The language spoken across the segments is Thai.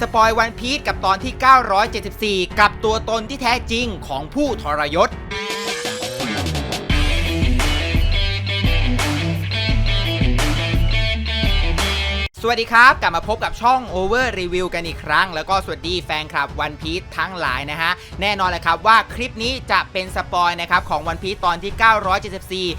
สปอยวันพีซกับตอนที่ 974 กับตัวตนที่แท้จริงของผู้ทรยศ สวัสดีครับ กลับมาพบกับช่อง Over Review กันอีกครั้ง แล้วก็สวัสดีแฟนคลับ One Piece ทั้งหลายนะฮะ แน่นอนเลยครับว่าคลิปนี้จะเป็นสปอยนะครับของ One Piece ตอนที่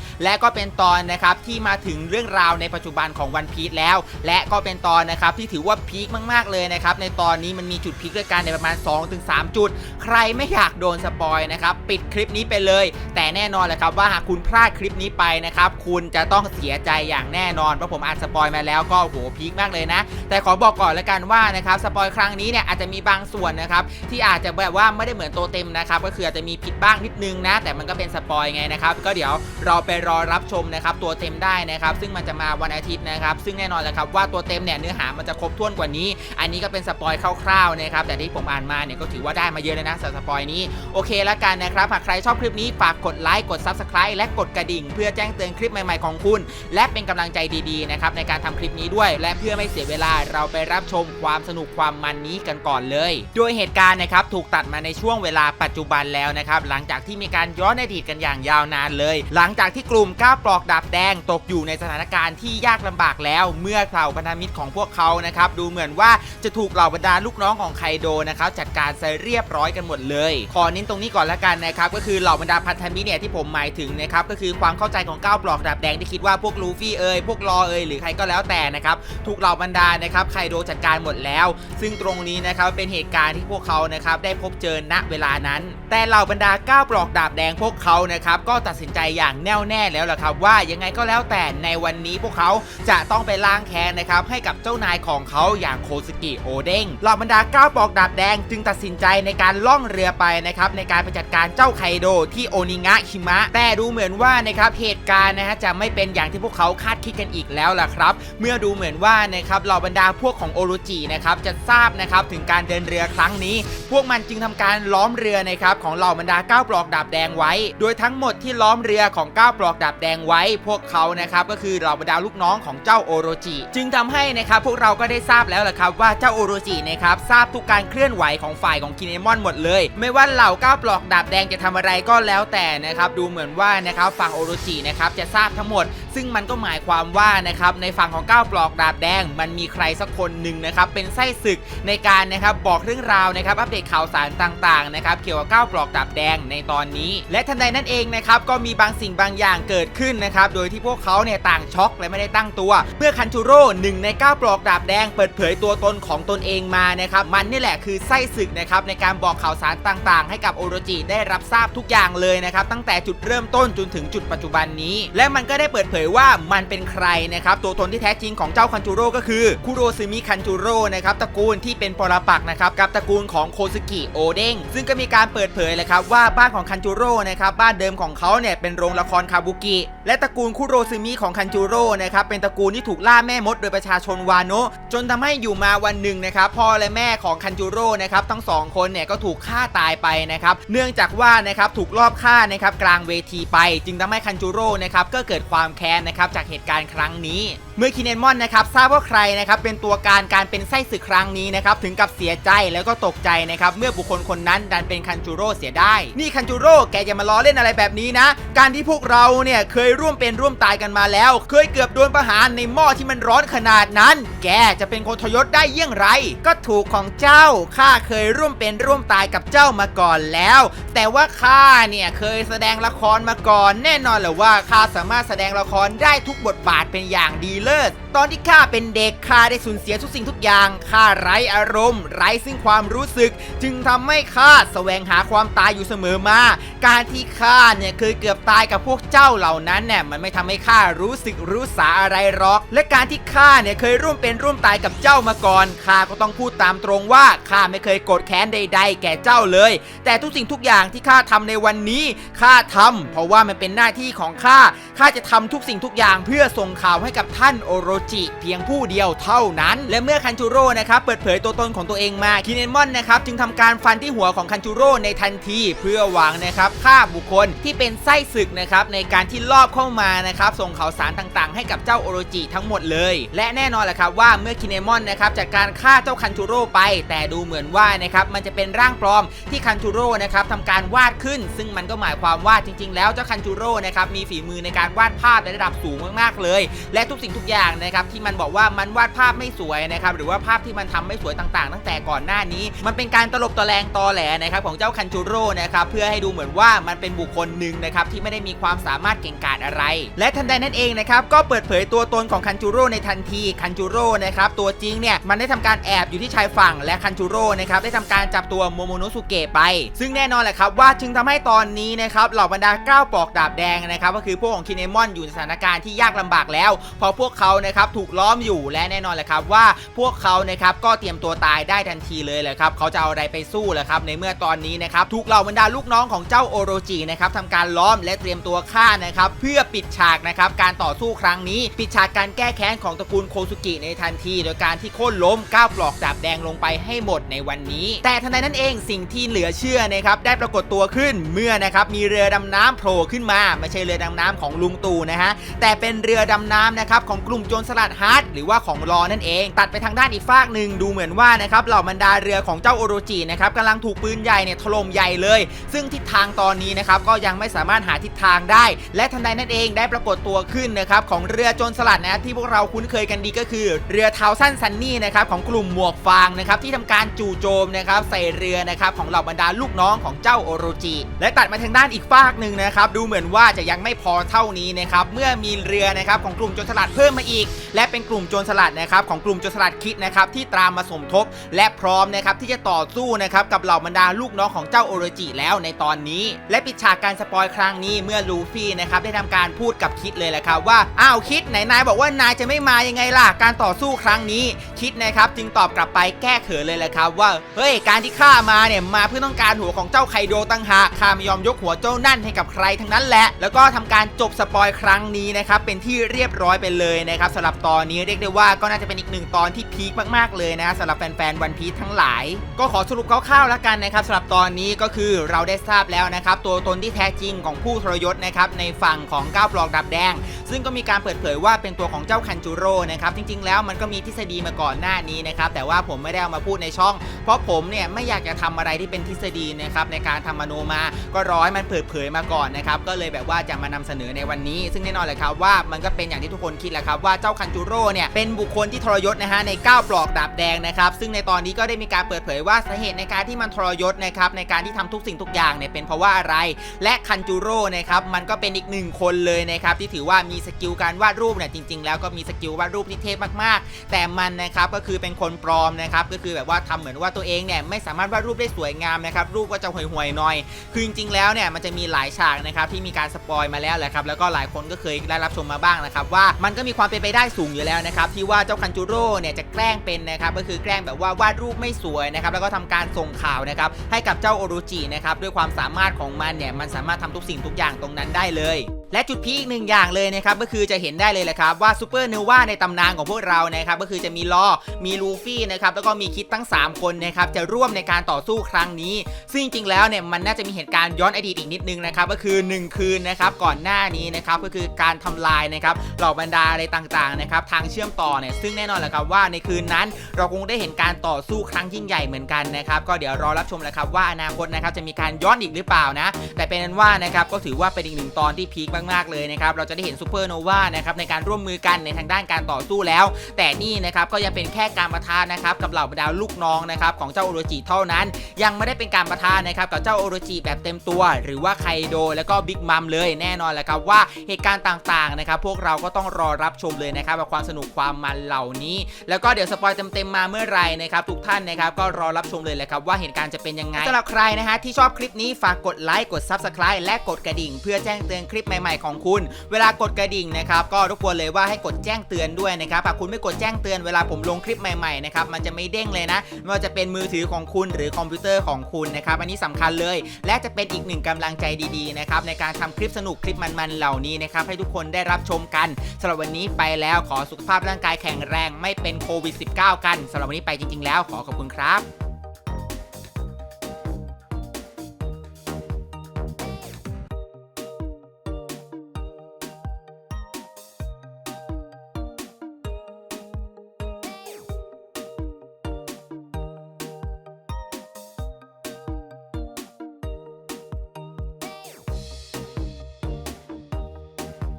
974 และก็เป็นตอนนะครับที่มาถึงเรื่องราวในปัจจุบันของ One Piece แล้ว และก็เป็นตอนนะครับที่ถือว่าพีคมากๆเลยนะครับในตอนนี้มันมีจุดพีคด้วยกันในประมาณ 2-3 จุด ใครไม่อยากโดนสปอยนะครับปิดคลิปนี้ไปเลย แต่แน่นอนเลยครับว่าหากคุณพลาดคลิปนี้ไปนะครับคุณจะต้องเสียใจอย่างแน่นอนเพราะผมอ่านสปอยมาแล้วก็โหพีคมากเลยนะ แต่ขอบอกก่อนล้วกันว่านะครับสปอยครั้งนี้เนี่ยอาจจะมีบางส่วนนะครับที่อาจจะแบบว่าไม่ได้เหมือนตัวเต็มนะครับก็คืออาจจะมีผิดบ้างนิดนึงนะ แต่มันก็เป็นสปอยไงนะครับก็เดี๋ยวเราไปรอรับชมนะครับตัวเต็มได้นะครับซึ่งมันจะมาวันอาทิตย์นะครับซึ่งแน่นอนเลยครับว่าตัวเต็มเนี่ยเนื้อหามันจะครบถ้วนกว่านี้ อันนี้ก็เป็นสปอยคร่าวๆนะครับแต่ที่ผมอ่านมาเนี่ยก็ถือว่าได้มาเยอะเลยนะสำหรับสปอยนี้โอเคล้วกันนะครับหากใครชอบคลิปนี้ฝากกดไลค์กด Subscribe และกดกระดิ่ง เพื่อแจ้งเตือนคลิปใหม่ๆของคุณ และเป็นกำลังใจดีๆนะครับในการทำคลิปนี้ด้วยและเพื่อไม่เสียเวลาเราไปรับชมความสนุกความมันนี้กันก่อนเลย โดยเหตุการณ์นะครับถูกตัดมาในช่วงเวลาปัจจุบันแล้วนะครับหลังจากที่มีการย้อนอดีตกันอย่างยาวนานเลย หลังจากที่กลุ่มก้าวปลอกดาบแดงตกอยู่ในสถานการณ์ที่ยากลำบากแล้ว เมื่อเหล่าพันธมิตรของพวกเขานะครับดูเหมือนว่าจะถูกเหล่าบรรดาลูกน้องของไคโดนะครับจัดการซะเรียบร้อยกันหมดเลยขอเน้นตรงนี้ก่อนละกันนะครับก็คือเหล่าบรรดาพันธมิตรเนี่ยที่ผมหมายถึงนะครับก็คือความเข้าใจของก้าวปลอกดาบแดงที่คิดว่าพวกลูฟี่เอ่ยพวกลอเอ่ยหรือใครก็แล้วแต่นะครับถูกเหล่าบรรดานะครับไคโดจัดการหมดแล้ว ซึ่งตรงนี้นะครับเป็นเหตุการณ์ที่พวกเขานะครับได้พบเจอณเวลานั้น แต่เหล่าบรรดาก้าวปลอกดาบแดงพวกเขานะครับก็ตัดสินใจอย่างแน่วแน่แล้วล่ะครับ ว่ายังไงก็แล้วแต่ในวันนี้พวกเขาจะต้องไปล้างแค้นนะครับให้กับเจ้านายของเขาอย่างโคสกิโอเด้งเหล่าบรรดาก้าวปลอกดาบแดงจึงตัดสินใจในการล่องเรือไปนะครับในการไปจัดการเจ้าไคโดที่โอนิงะฮิมะ แต่ดูเหมือนว่านะครับเหตุการณ์นะฮะจะไม่เป็นอย่างที่พวกเขาคาดคิดกันอีกแล้วล่ะครับ เมื่อดูเหมือนว่านะครับเหล่าบรรดาพวกของโอโรจินะครับจะทราบนะครับถึงการเดินเรือครั้งนี้ พวกมันจึงทำการล้อมเรือนะครับของเหล่าบรรดาก้าวปลอกดาบแดงไว้ โดยทั้งหมดที่ล้อมเรือของก้าวปลอกดาบแดงไว้ พวกเขานะครับก็คือเหล่าบรรดาลูกน้องของเจ้าโอโรจิ จึงทำให้นะครับพวกเราก็ได้ทราบแล้วล่ะครับว่าเจ้าโอโรจินะครับทราบทุกการเคลื่อนไหวของฝ่ายของคินเนมอนหมดเลย ไม่ว่าเหล่าก้าวปลอกดาบแดงจะทำอะไรก็แล้วแต่นะครับดูเหมือนว่านะครับฝั่งโอโรจินะครับจะทราบทั้งหมด ซึ่งมันก็หมายความว่านะครับในฝั่งของก้าวปลอกดาบแดง มันมีใครสักคนหนึ่งนะครับเป็นไส้ศึกในการนะครับบอกเรื่องราวนะครับอัปเดตข่าวสารต่างๆนะครับเกี่ยวกับก้าวปลอกดาบแดงในตอนนี้ และทันใดนั้นเองนะครับก็มีบางสิ่งบางอย่างเกิดขึ้นนะครับโดยที่พวกเขาเนี่ยต่างช็อกและไม่ได้ตั้งตัว เมื่อคันชูโร่หนึ่งในก้าวปลอกดาบแดงเปิดเผยตัวตนของตนเองมานะครับมันนี่แหละคือไส้ศึกนะครับในการบอกข่าวสารต่างๆ ให้กับโอโรจิได้รับทราบทุกอย่างเลยนะครับตั้งแต่จุดเริ่มต้นจนถึงจุดปัจจุบันนี้ และมันก็ได้เปิดเผยว่ามันเป็นใครนะครับตัวตนที่แท้จริงของเจ้าคันจูโร่ก็คือคุโรซึมิคันจูโร่นะครับตระกูลที่เป็นปรปักษ์นะครับกับตระกูลของโคซึกิโอเด้งซึ่งก็มีการเปิดเผยเลยครับว่าบ้านของคันจูโร่นะครับบ้านเดิมของเขาเนี่ยเป็นโรงละครคาบุกิ และตระกูลคุโรซึมิของคันจูโร่นะครับเป็นตระกูลที่ถูกล่าแม่มดโดยประชาชนวาโนะจนทำให้อยู่มาวันหนึ่งนะครับพ่อและแม่ของคันจูโร่นะครับทั้งสองคนเนี่ยก็ถูกฆ่าตายไปนะครับเนื่องจากว่านะครับถูกลอบฆ่านะครับกลางเวทีไป จึงทำให้คันจูโร่นะครับก็เกิดความแค้นนะครับจากเหตุการณ์ครั้งนี้เมื่อคินเนมอนนะครับทราบว่าใครนะครับเป็นตัวการการเป็นไส้ศึกครั้งนี้นะครับถึงกับเสียใจแล้วก็ตกใจนะครับเมื่อบุคคลคนนั้นดันเป็นคันจูโร่เสียได้ นี่คันจูโร่แกจะมาล้อเล่นอะไรแบบนี้นะ การที่พวกเราเนี่ยเคยร่วมเป็นร่วมตายกันมาแล้ว เคยเกือบโดนประหารในหม้อที่มันร้อนขนาดนั้น แกจะเป็นคนทยศได้เยี่ยงไร ก็ถูกของเจ้าข้าเคยร่วมเป็นร่วมตายกับเจ้ามาก่อนแล้ว แต่ว่าข้าเนี่ยเคยแสดงละครมาก่อน แน่นอนแหละว่าข้าสามารถแสดงละครได้ทุกบทบาทเป็นอย่างดีเลิศตอนที่ข้าเป็นเด็กข้าได้สูญเสียทุกสิ่งทุกอย่างข้าไร้อารมณ์ ไร้ซึ่งความรู้สึก จึงทำให้ข้าแสวงหาความตายอยู่เสมอมา การที่ข้าเนี่ยเคยเกือบตายกับพวกเจ้าเหล่านั้นเนี่ยมันไม่ทำให้ข้ารู้สึกรู้สาอะไรหรอก และการที่ข้าเนี่ยเคยร่วมเป็นร่วมตายกับเจ้ามาก่อนข้าก็ต้องพูดตามตรงว่าข้าไม่เคยโกรธแค้นใด ๆ แก่เจ้าเลย แต่ทุกสิ่งทุกอย่างที่ข้าทำในวันนี้ข้าทำเพราะว่ามันเป็นหน้าที่ของข้าข้าจะทำทุกสิ่งทุกอย่างเพื่อส่งข่าวให้กับท่านโอโรจิเพียงผู้เดียวเท่านั้น และเมื่อคันจูโร่นะครับเปิดเผยตัวตนของตัวเองมาคินเนมอนนะครับจึงทำการฟันที่หัวของคันจูโร่ในทันทีเพื่อหวังนะครับฆ่าบุคคลที่เป็นไส้ศึกนะครับในการที่ลอบเข้ามานะครับส่งข่าวสารต่างๆ ให้กับเจ้าโอโรจิทั้งหมดเลย และแน่นอนแหละครับว่าเมื่อคินเนมอนนะครับจัดการฆ่าเจ้าคันจูโร่ไป แต่ดูเหมือนว่านะครับมันจะเป็นร่างปลอมที่คันจูโร่นะครับทำการวาดขึ้น ซึ่งมันก็หมายความว่าจริง ๆ แล้วเจ้าคันจูโร่นะครับมีฝีมือในการวาดภาพในระดับสูงมากๆเลย และทุกสิ่งทุกอย่างนะครับที่มันบอกว่ามันวาดภาพไม่สวยนะครับหรือว่าภาพที่มันทำไม่สวยต่างๆ ตั้งแต่ก่อนหน้านี้ มันเป็นการตลบตะแลงตอแหลนะครับของเจ้าคันจูโร่นะครับเพื่อให้ดูเหมือนว่ามันเป็นบุคคลหนึ่งนะครับที่ไม่ได้มีความสามารถเก่งกาจอะไร และทันใดนั้นเองนะครับก็เปิดเผยตัวตนของคันจูโร่ในทันทีคันจูโร่นะครับตัวจริงเนี่ยมันได้ทำการแอบอยู่ที่ชายฝั่งและคันจูโร่นะครับได้ทำการจับตัวโมโมโนสุเกะไป ซึ่งแน่นอนแหละครับว่าจึงทำให้ตอนนี้นะครับเหล่าบรรดาก้าวปอกดาบแดงนะครับก็คือพวกของคินเนมอนอยู่ในสถานการณ์ที่ยากลำบากแล้ว พอพวกเขานะครับครับถูกล้อมอยู่และแน่นอนแหละครับว่าพวกเขานะครับก็เตรียมตัวตายได้ทันทีเลยแหละครับเขาจะเอาอะไรไปสู้แหละครับในเมื่อตอนนี้นะครับถูกเหล่าบรรดาลูกน้องของเจ้าโอโรจินะครับทำการล้อมและเตรียมตัวฆ่านะครับเพื่อปิดฉากนะครับการต่อสู้ครั้งนี้ปิดฉากการแก้แค้นของตระกูลโคซุกิในทันที โดยการที่โค่นล้มก้าวปลอกดาบแดงลงไปให้หมดในวันนี้ แต่ทันใดนั้นเองสิ่งที่เหลือเชื่อนะครับได้ปรากฏตัวขึ้นเมื่อนะครับมีเรือดำน้ำโผล่ขึ้นมา ไม่ใช่เรือดำน้ำของลุงตู่นะฮะแต่เป็นเรือดำน้ำนะครับของกลุ่มโจรสลัดฮาร์ดหรือว่าของรอนั่นเอง ตัดไปทางด้านอีกฝากหนึ่งดูเหมือนว่านะครับเหล่าบรรดาเรือของเจ้าโอโรจินะครับกำลังถูกปืนใหญ่เนี่ยถล่มใหญ่เลย ซึ่งทิศทางตอนนี้นะครับก็ยังไม่สามารถหาทิศทางได้ และทันใดนั่นเองได้ปรากฏตัวขึ้นนะครับของเรือโจรสลัดนะที่พวกเราคุ้นเคยกันดีก็คือ เรือเท้าสั้นซันนี่นะครับของกลุ่มหมวกฟางนะครับที่ทำการจู่โจมนะครับใส่เรือนะครับของเหล่าบรรดาลูกน้องของเจ้าโอโรจิและตัดมาทางด้านอีกฝากหนึ่งนะครับดูเหมือนว่าจะยังไม่พอเท่านี้นะครับเมื่อมีเรือนะครับของกลุ่มโจรสลัดเพิ่มมาอีกและเป็นกลุ่มโจรสลัดนะครับของกลุ่มโจรสลัดคิดนะครับที่ตามมาสมทบ และพร้อมนะครับที่จะต่อสู้นะครับกับเหล่าบรรดาลูกน้องของเจ้าโอโรจิแล้วในตอนนี้ และปิดฉากการสปอยครั้งนี้เมื่อลูฟี่นะครับได้ทำการพูดกับคิดเลยแหละครับว่าอ้าวคิดไหนนายบอกว่านายจะไม่มายังไงล่ะการต่อสู้ครั้งนี้คิดนะครับจึงตอบกลับไปแก้เขินเลยแหละครับว่าเฮ้ยการที่ข้ามาเนี่ยมาเพื่อต้องการหัวของเจ้าไคโดตั้งหากข้าไม่ยอมยกหัวเจ้านั่นให้กับใครทั้งนั้นแหละแล้วก็ทำการจบสปอยครั้งนี้นะครับเป็นที่เรียบร้อยไปเลยนะครับสำหรับับตอนนี้เรียกได้ว่าก็น่าจะเป็นอีกหนึ่งตอนที่พีคมากๆเลยนะสำหรับแฟนๆวันพีทั้งหลาย ก็ขอสรุปคร่าวๆแล้วกันนะครับสำหรับตอนนี้ก็คือเราได้ทราบแล้วนะครับตัวตนที่แท้จริงของผู้ทรยศนะครับในฝั่งของก้าวปลอกดับแดง ซึ่งก็มีการเปิดเผยว่าเป็นตัวของเจ้าคันจูโร่นะครับจริงๆ แล้วมันก็มีทฤษฎีมาก่อนหน้านี้นะครับแต่ว่าผมไม่ได้เอามาพูดในช่อง เพราะผมเนี่ยไม่อยากจะทำอะไรที่เป็นทฤษฎีนะครับในการทำมโนมาก็รอให้มันเปิดเผยมาก่อนนะครับก็เลยแบบว่าจะมานำเสนอในวันนี้ ซึ่งแน่นอนเลยครับว่ามันก็เป็นอย่างที่ทุกคนคิดแหละครับว่าเจ้าคันจูโร่เนี่ยเป็นบุคคลที่ทรยศนะฮะในก้าปลอกดาบแดงนะครับซึ่งในตอนนี้ก็ได้มีการเปิดเผยว่าสาเหตุในการที่มันทรยศนะครับในการที่ทำทุกสิ่งทุกอย่างเนี่ยเป็นเพราะว่าอะไร และคันจูโร่นะครับมันก็เป็นอีกหนึ่งคนเลยนะครับที่ถือว่ามีสกิลการวาดรูปเนี่ยจริง ๆ แล้วก็มีสกิลวาดรูปที่เทพมากๆ แต่มันนะครับก็คือเป็นคนปลอมนะครับก็คือแบบว่าทำเหมือนว่าตัวเองเนี่ยไม่สามารถวาดรูปได้สวยงามนะครับรูปก็จะห่วยๆหน่อย คือจริงๆแล้วเนี่ยมันจะมีหลายฉากนะครับที่มีการสปอยมาแล้วแหละครับแล้วก็หลายคนก็เคยได้รับชมมาบ้างนะครับว่ามันก็มีความเป็นไปได้ได้สูงอยู่แล้วนะครับที่ว่าเจ้าคันจูโร่เนี่ยจะแกล้งเป็นนะครับก็คือแกล้งแบบว่าวาดรูปไม่สวยนะครับแล้วก็ทำการส่งข่าวนะครับให้กับเจ้าโอรุจินะครับด้วยความสามารถของมันเนี่ยมันสามารถทำทุกสิ่งทุกอย่างตรงนั้นได้เลย และจุดพีคอีกหนึ่งอย่างเลยนะครับก็คือจะเห็นได้เลยแหละครับว่าซูเปอร์เนวาในตำนานของพวกเรานะครับก็คือจะมีลอมีลูฟี่นะครับแล้วก็มีคิดทั้ง 3 คนนะครับจะร่วมในการต่อสู้ครั้งนี้ ซึ่งจริงๆแล้วเนี่ยมันน่าจะมีเหตุการณ์ย้อนอดีตอีกนิดนึงนะครับก็คือ 1 คืนนะครับก่อนหน้านี้นะครับก็คือการทำลายนะครับเหล่าบรรดาอะไรต่างๆนะครับทางเชื่อมต่อเนี่ยซึ่งแน่นอนแหละครับว่าในคืนนั้นเราคงได้เห็นการต่อสู้ครั้งยิ่งใหญ่เหมือนกันนะครับก็เดี๋ยวรอรับชมแหละครับว่าอนาคตนะครับจะมีการย้อนอีกหรือเปล่านะแต่เป็นนั้นว่านะครับก็ถือว่าเป็นอีกหนึ่งตอนที่พีคมากๆเลยนะครับเราจะได้เห็นซูเปอร์โนวานะครับในการร่วมมือกันในทางด้านการต่อสู้แล้ว แต่นี่นะครับก็ยังเป็นแค่การประทานนะครับกับเหล่าบรรดาลูกน้องนะครับของเจ้าโอโรจิเท่านั้น ยังไม่ได้เป็นการประทานนะครับกับเจ้าโอโรจิแบบเต็มตัว หรือว่าไคโดแล้วก็บิ๊กมัมเลยแน่นอนแหละครับว่าเหตุการณ์ต่างๆนะครับพวกเราก็ต้องรอรับชมเลยนะครับกับความสนุกความมันเหล่านี้ แล้วก็เดี๋ยวสปอยเต็มๆมาเมื่อไหร่นะครับทุกท่านนะครับก็รอรับชมเลยแหละครับว่าเหตุการณ์จะเป็นยังไงสำหรับใครนะฮะที่ชอบคลิปนี้ฝากกดไลค์กด Subscribe และกดกระดิ่ง เพื่อแจ้งเตือนคลิปใหม่ม่ของคุณ เวลากดกระดิ่งนะครับก็รบกวนเลยว่าให้กดแจ้งเตือนด้วยนะครับหากคุณไม่กดแจ้งเตือนเวลาผมลงคลิปใหม่ๆนะครับมันจะไม่เด้งเลยนะไม่ว่าจะเป็นมือถือของคุณหรือคอมพิวเตอร์ของคุณนะครับอันนี้สำคัญเลย และจะเป็นอีกหนึ่งกำลังใจดีๆนะครับในการทำคลิปสนุกคลิปมันๆเหล่านี้นะครับให้ทุกคนได้รับชมกันสำหรับวันนี้ไปแล้วขอสุขภาพร่างกายแข็งแรงไม่เป็นโควิด -19 กันสำหรับวันนี้ไปจริง ๆ แล้วขอขอบคุณครับ